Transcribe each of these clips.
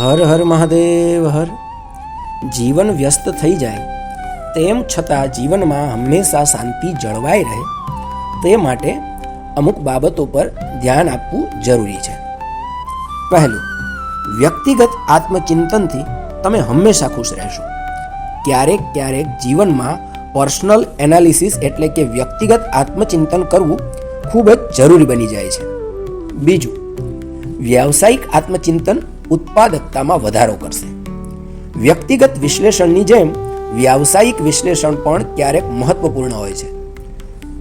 હર હર મહાદેવ, હર. જીવન વ્યસ્ત થઈ જાય, તેમ છતાં જીવનમાં હંમેશા શાંતિ જળવાઈ રહે. તે માટે અમુક બાબતો પર ધ્યાન આપવું જરૂરી છે. પહેલું, વ્યક્તિગત આત્મચિંતનથી તમે હંમેશા ખુશ રહેશો. ક્યારેક ક્યારેક જીવનમાં પર્સનલ એનાલિસિસ એટલે કે વ્યક્તિગત આત્મચિંતન કરવું ખૂબ જ જરૂરી બની જાય છે. બીજું, વ્યાવસાયિક આત્મચિંતન ઉત્પાદકતામાં વધારો કરશે. વ્યક્તિગત વિશ્લેષણની જેમ વ્યાવસાયિક વિશ્લેષણ પણ ક્યારેક મહત્વપૂર્ણ હોય છે.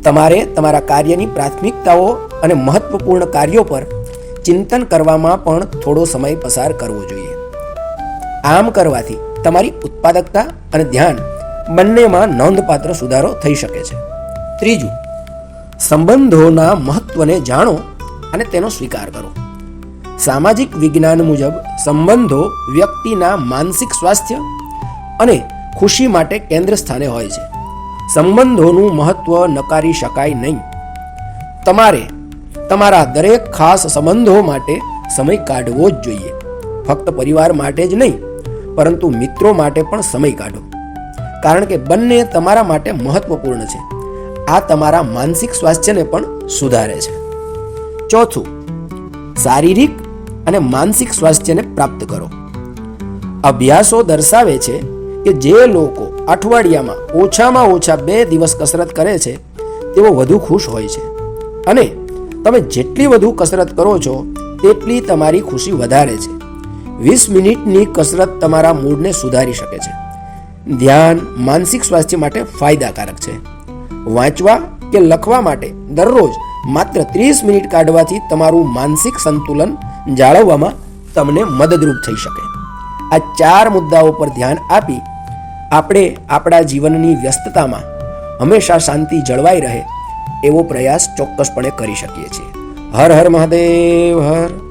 તમારે તમારા કાર્યની પ્રાથમિકતાઓ અને મહત્વપૂર્ણ કાર્યો પર ચિંતન કરવામાં પણ થોડો સમય પસાર કરવો જોઈએ. આમ કરવાથી તમારી ઉત્પાદકતા અને ધ્યાન બંનેમાં નોંધપાત્ર સુધારો થઈ શકે છે. ત્રીજું, સંબંધોના મહત્વને જાણો અને તેનો સ્વીકાર કરો. સામાજિક વિજ્ઞાન મુજબ સંબંધો વ્યક્તિના માનસિક સ્વાસ્થ્ય અને ખુશી માટે કેન્દ્ર સ્થાને હોય છે. સંબંધોનું મહત્વ નકારી શકાય નહીં. તમારે તમારા દરેક ખાસ સંબંધો માટે સમય કાઢવો જ જોઈએ. ફક્ત પરિવાર માટે જ નહીં, પરંતુ મિત્રો માટે પણ સમય કાઢો. કારણ કે બંને તમારા માટે મહત્વપૂર્ણ છે. આ તમારા માનસિક સ્વાસ્થ્યને પણ સુધારે છે. ચોથું, શારીરિક અને માનસિક સ્વાસ્થ્યને પ્રાપ્ત કરો. અભ્યાસો દર્શાવે છે કે જે લોકો અઠવાડિયામાં ઓછામાં ઓછા બે દિવસ કસરત કરે છે, તેઓ વધુ ખુશ હોય છે. અને તમે જેટલી વધુ કસરત કરો છો, તેટલી તમારી ખુશી વધારે છે. વીસ મિનિટની કસરત તમારા મૂડને સુધારી શકે છે. ધ્યાન માનસિક સ્વાસ્થ્ય માટે ફાયદાકારક છે. વાંચવા કે લખવા માટે દરરોજ માત્ર ત્રીસ મિનિટ કાઢવાથી તમારું માનસિક સંતુલન જાળવવામાં તમને મદદરૂપ થઈ શકે. આ ચાર મુદ્દાઓ પર ધ્યાન આપી આપણે આપણા જીવનની વ્યસ્તતામાં હંમેશા શાંતિ જળવાઈ રહે એવો પ્રયાસ ચોક્કસપણે કરી શકીએ છીએ. હર હર મહાદેવ, હર